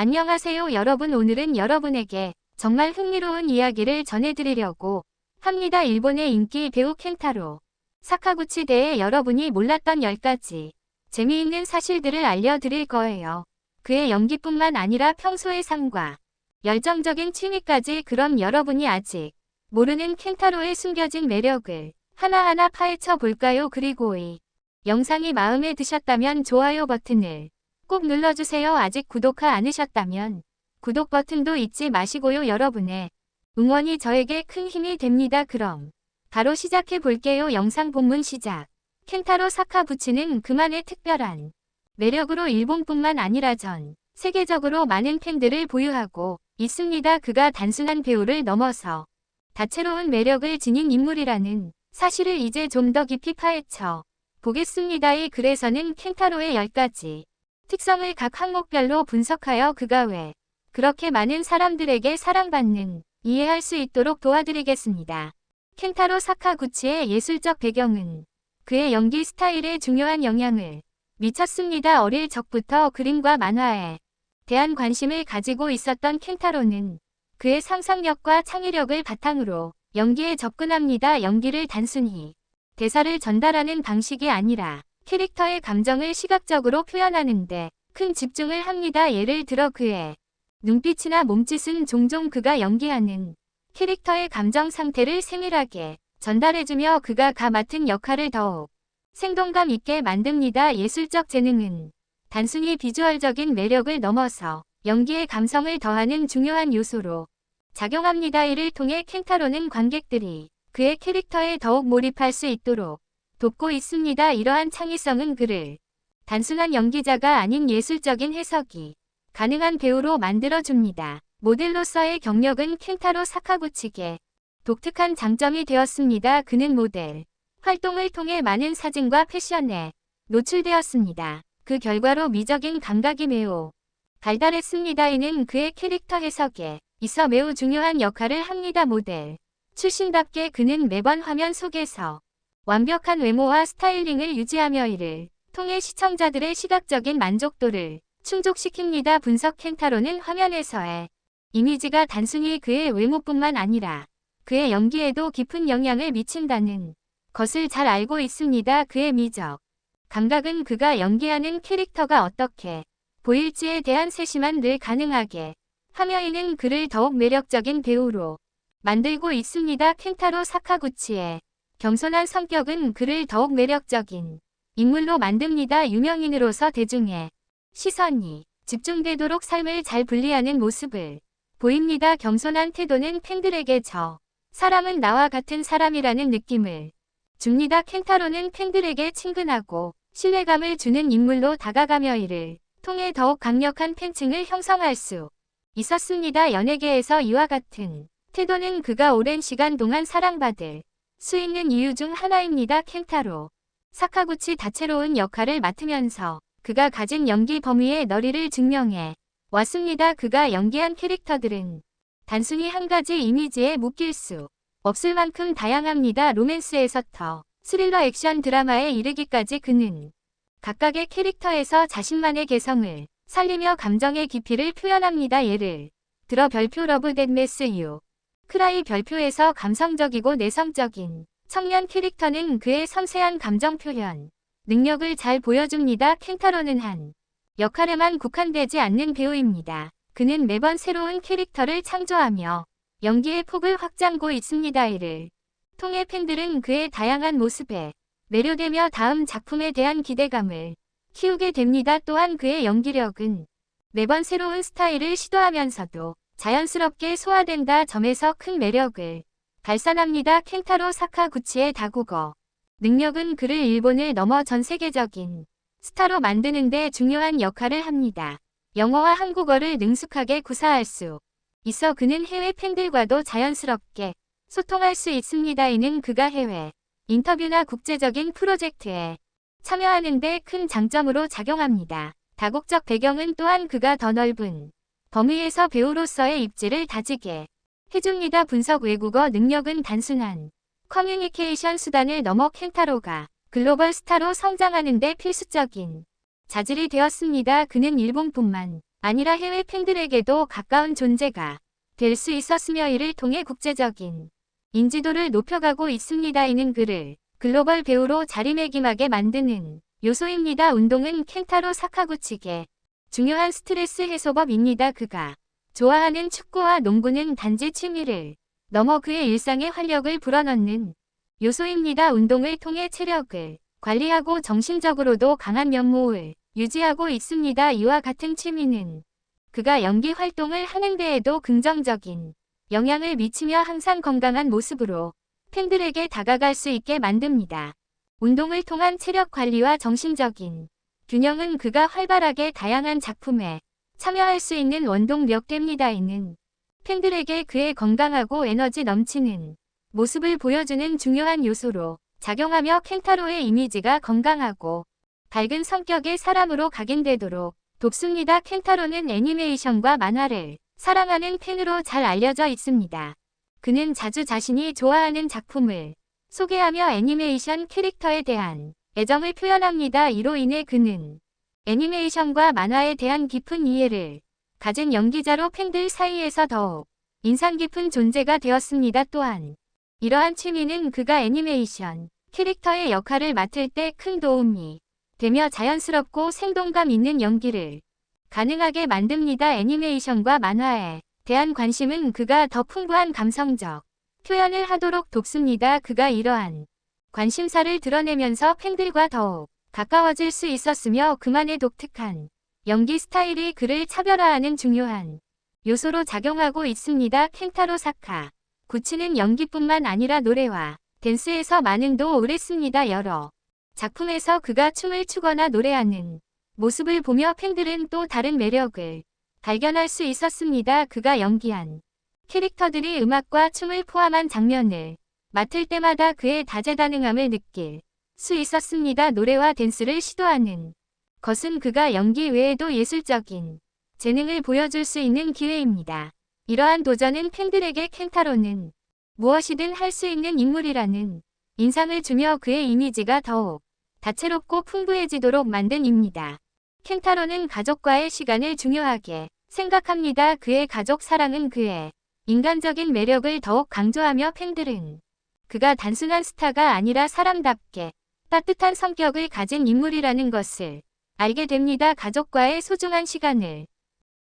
안녕하세요 여러분 오늘은 여러분에게 정말 흥미로운 이야기를 전해드리려고 합니다. 일본의 인기 배우 켄타로 사카구치 대해 여러분이 몰랐던 10가지 재미있는 사실들을 알려드릴 거예요. 그의 연기뿐만 아니라 평소의 삶과 열정적인 취미까지 그럼 여러분이 아직 모르는 켄타로의 숨겨진 매력을 하나하나 파헤쳐 볼까요? 그리고 이 영상이 마음에 드셨다면 좋아요 버튼을 꼭 눌러주세요. 아직 구독하 않으셨다면 구독 버튼도 잊지 마시고요. 여러분의 응원이 저에게 큰 힘이 됩니다. 그럼 바로 시작해 볼게요. 영상 본문 시작. 켄타로 사카부치는 그만의 특별한 매력으로 일본뿐만 아니라 전 세계적으로 많은 팬들을 보유하고 있습니다. 그가 단순한 배우를 넘어서 다채로운 매력을 지닌 인물이라는 사실을 이제 좀 더 깊이 파헤쳐 보겠습니다. 이 글에서는 켄타로의 10가지 특성을 각 항목별로 분석하여 그가 왜 그렇게 많은 사람들에게 사랑받는 이해할 수 있도록 도와드리겠습니다. 켄타로 사카구치의 예술적 배경은 그의 연기 스타일에 중요한 영향을 미쳤습니다. 어릴 적부터 그림과 만화에 대한 관심을 가지고 있었던 켄타로는 그의 상상력과 창의력을 바탕으로 연기에 접근합니다. 연기를 단순히 대사를 전달하는 방식이 아니라 캐릭터의 감정을 시각적으로 표현하는데 큰 집중을 합니다. 예를 들어 그의 눈빛이나 몸짓은 종종 그가 연기하는 캐릭터의 감정 상태를 세밀하게 전달해주며 그가 가 맡은 역할을 더욱 생동감 있게 만듭니다. 예술적 재능은 단순히 비주얼적인 매력을 넘어서 연기의 감성을 더하는 중요한 요소로 작용합니다. 이를 통해 켄타로는 관객들이 그의 캐릭터에 더욱 몰입할 수 있도록 돕고 있습니다. 이러한 창의성은 그를 단순한 연기자가 아닌 예술적인 해석이 가능한 배우로 만들어줍니다. 모델로서의 경력은 켄타로 사카구치게 독특한 장점이 되었습니다. 그는 모델 활동을 통해 많은 사진과 패션에 노출되었습니다. 그 결과로 미적인 감각이 매우 발달했습니다. 이는 그의 캐릭터 해석에 있어 매우 중요한 역할을 합니다. 모델 출신답게 그는 매번 화면 속에서 완벽한 외모와 스타일링을 유지하며 이를 통해 시청자들의 시각적인 만족도를 충족시킵니다. 분석 켄타로는 화면에서의 이미지가 단순히 그의 외모뿐만 아니라 그의 연기에도 깊은 영향을 미친다는 것을 잘 알고 있습니다. 그의 미적 감각은 그가 연기하는 캐릭터가 어떻게 보일지에 대한 세심한 늘 가능하게 하며 이는 그를 더욱 매력적인 배우로 만들고 있습니다. 켄타로 사카구치의 겸손한 성격은 그를 더욱 매력적인 인물로 만듭니다. 유명인으로서 대중의 시선이 집중되도록 삶을 잘 분리하는 모습을 보입니다. 겸손한 태도는 팬들에게 저 사람은 나와 같은 사람이라는 느낌을 줍니다. 켄타로는 팬들에게 친근하고 신뢰감을 주는 인물로 다가가며 이를 통해 더욱 강력한 팬층을 형성할 수 있었습니다. 연예계에서 이와 같은 태도는 그가 오랜 시간 동안 사랑받을 수 있는 이유 중 하나입니다. 켄타로 사카구치 다채로운 역할을 맡으면서 그가 가진 연기 범위의 너리를 증명해 왔습니다. 그가 연기한 캐릭터들은 단순히 한 가지 이미지에 묶일 수 없을 만큼 다양합니다. 로맨스에서터 스릴러 액션 드라마에 이르기까지 그는 각각의 캐릭터에서 자신만의 개성을 살리며 감정의 깊이를 표현합니다. 예를 들어 별표 러브 댄메스 유 크라이 별표에서 감성적이고 내성적인 청년 캐릭터는 그의 섬세한 감정 표현 능력을 잘 보여줍니다. 켄타로는 한 역할에만 국한되지 않는 배우입니다. 그는 매번 새로운 캐릭터를 창조하며 연기의 폭을 확장고 있습니다. 이를 통해 팬들은 그의 다양한 모습에 매료되며 다음 작품에 대한 기대감을 키우게 됩니다. 또한 그의 연기력은 매번 새로운 스타일을 시도하면서도 자연스럽게 소화된다 점에서 큰 매력을 발산합니다. 켄타로 사카구치의 다국어 능력은 그를 일본을 넘어 전 세계적인 스타로 만드는데 중요한 역할을 합니다. 영어와 한국어를 능숙하게 구사할 수 있어 그는 해외 팬들과도 자연스럽게 소통할 수 있습니다. 이는 그가 해외 인터뷰나 국제적인 프로젝트에 참여하는데 큰 장점으로 작용합니다. 다국적 배경은 또한 그가 더 넓은 범위에서 배우로서의 입지를 다지게 해줍니다. 분석 외국어 능력은 단순한 커뮤니케이션 수단을 넘어 켄타로가 글로벌 스타로 성장하는 데 필수적인 자질이 되었습니다. 그는 일본뿐만 아니라 해외 팬들에게도 가까운 존재가 될 수 있었으며 이를 통해 국제적인 인지도를 높여가고 있습니다. 이는 그를 글로벌 배우로 자리매김하게 만드는 요소입니다. 운동은 켄타로 사카구치게 중요한 스트레스 해소법입니다. 그가 좋아하는 축구와 농구는 단지 취미를 넘어 그의 일상에 활력을 불어넣는 요소입니다. 운동을 통해 체력을 관리하고 정신적으로도 강한 면모를 유지하고 있습니다. 이와 같은 취미는 그가 연기 활동을 하는 데에도 긍정적인 영향을 미치며 항상 건강한 모습으로 팬들에게 다가갈 수 있게 만듭니다. 운동을 통한 체력 관리와 정신적인 균형은 그가 활발하게 다양한 작품에 참여할 수 있는 원동력 됩니다. 이는 팬들에게 그의 건강하고 에너지 넘치는 모습을 보여주는 중요한 요소로 작용하며 켄타로의 이미지가 건강하고 밝은 성격의 사람으로 각인되도록 돕습니다. 켄타로는 애니메이션과 만화를 사랑하는 팬으로 잘 알려져 있습니다. 그는 자주 자신이 좋아하는 작품을 소개하며 애니메이션 캐릭터에 대한 애정을 표현합니다. 이로 인해 그는 애니메이션과 만화에 대한 깊은 이해를 가진 연기자로 팬들 사이에서 더욱 인상 깊은 존재가 되었습니다. 또한 이러한 취미는 그가 애니메이션 캐릭터의 역할을 맡을 때 큰 도움이 되며 자연스럽고 생동감 있는 연기를 가능하게 만듭니다. 애니메이션과 만화에 대한 관심은 그가 더 풍부한 감성적 표현을 하도록 돕습니다. 그가 이러한 관심사를 드러내면서 팬들과 더욱 가까워질 수 있었으며 그만의 독특한 연기 스타일이 그를 차별화하는 중요한 요소로 작용하고 있습니다. 켄타로 사카 구치는 연기뿐만 아니라 노래와 댄스에서 만능도 오랬습니다. 여러 작품에서 그가 춤을 추거나 노래하는 모습을 보며 팬들은 또 다른 매력을 발견할 수 있었습니다. 그가 연기한 캐릭터들이 음악과 춤을 포함한 장면을 맡을 때마다 그의 다재다능함을 느낄 수 있었습니다. 노래와 댄스를 시도하는 것은 그가 연기 외에도 예술적인 재능을 보여줄 수 있는 기회입니다. 이러한 도전은 팬들에게 켄타로는 무엇이든 할 수 있는 인물이라는 인상을 주며 그의 이미지가 더욱 다채롭고 풍부해지도록 만든입니다. 켄타로는 가족과의 시간을 중요하게 생각합니다. 그의 가족 사랑은 그의 인간적인 매력을 더욱 강조하며 팬들은 그가 단순한 스타가 아니라 사람답게 따뜻한 성격을 가진 인물이라는 것을 알게 됩니다. 가족과의 소중한 시간을